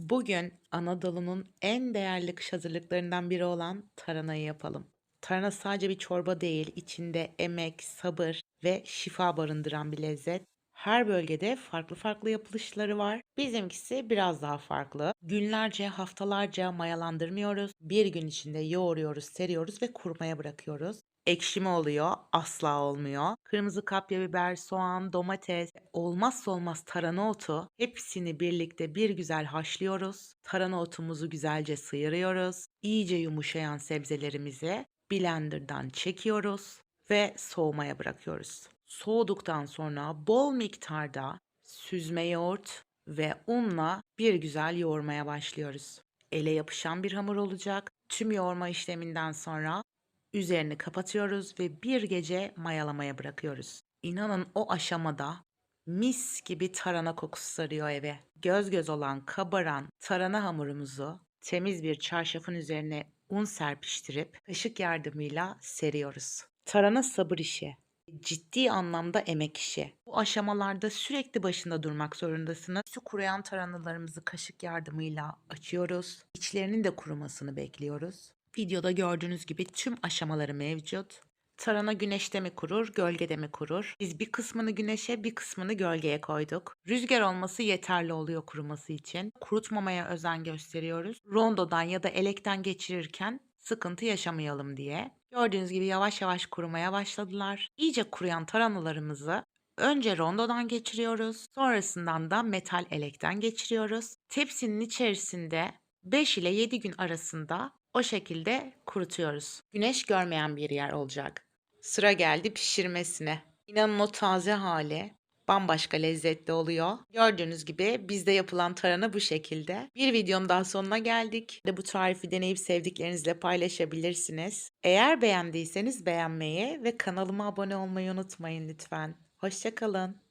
Bugün Anadolu'nun en değerli kış hazırlıklarından biri olan taranayı yapalım. Tarhana sadece bir çorba değil, içinde emek, sabır ve şifa barındıran bir lezzet. Her bölgede farklı farklı yapılışları var. Bizimkisi biraz daha farklı. Günlerce, haftalarca mayalandırmıyoruz. Bir gün içinde yoğuruyoruz, seriyoruz ve kurumaya bırakıyoruz. Ekşimi oluyor, asla olmuyor. Kırmızı kapya biber, soğan, domates, olmazsa olmaz tarhana otu hepsini birlikte bir güzel haşlıyoruz. Tarhana güzelce sıyırıyoruz. İyice yumuşayan sebzelerimizi blenderdan çekiyoruz ve soğumaya bırakıyoruz. Soğuduktan sonra bol miktarda süzme yoğurt ve unla bir güzel yoğurmaya başlıyoruz. Ele yapışan bir hamur olacak. Tüm yoğurma işleminden sonra üzerini kapatıyoruz ve bir gece mayalamaya bırakıyoruz. İnanın o aşamada mis gibi tarhana kokusu sarıyor eve. Göz göz olan kabaran tarhana hamurumuzu temiz bir çarşafın üzerine un serpiştirip kaşık yardımıyla seriyoruz. Tarhana sabır işi. Ciddi anlamda emek işi. Bu aşamalarda sürekli başında durmak zorundasınız. Şu kuruyan tarhanalarımızı kaşık yardımıyla açıyoruz. İçlerinin de kurumasını bekliyoruz. Videoda gördüğünüz gibi tüm aşamaları mevcut. Tarhana güneşte mi kurur, gölgede mi kurur? Biz bir kısmını güneşe, bir kısmını gölgeye koyduk. Rüzgar olması yeterli oluyor kuruması için. Kurutmamaya özen gösteriyoruz. Rondodan ya da elekten geçirirken sıkıntı yaşamayalım diye. Gördüğünüz gibi yavaş yavaş kurumaya başladılar. İyice kuruyan tarhanalarımızı önce rondodan geçiriyoruz. Sonrasından da metal elekten geçiriyoruz. Tepsinin içerisinde 5 ile 7 gün arasında o şekilde kurutuyoruz. Güneş görmeyen bir yer olacak. Sıra geldi pişirmesine. İnanın o taze hali bambaşka lezzetli oluyor. Gördüğünüz gibi bizde yapılan tarhana bu şekilde. Bir videom daha sonuna geldik. De bu tarifi deneyip sevdiklerinizle paylaşabilirsiniz. Eğer beğendiyseniz beğenmeyi ve kanalıma abone olmayı unutmayın lütfen. Hoşçakalın.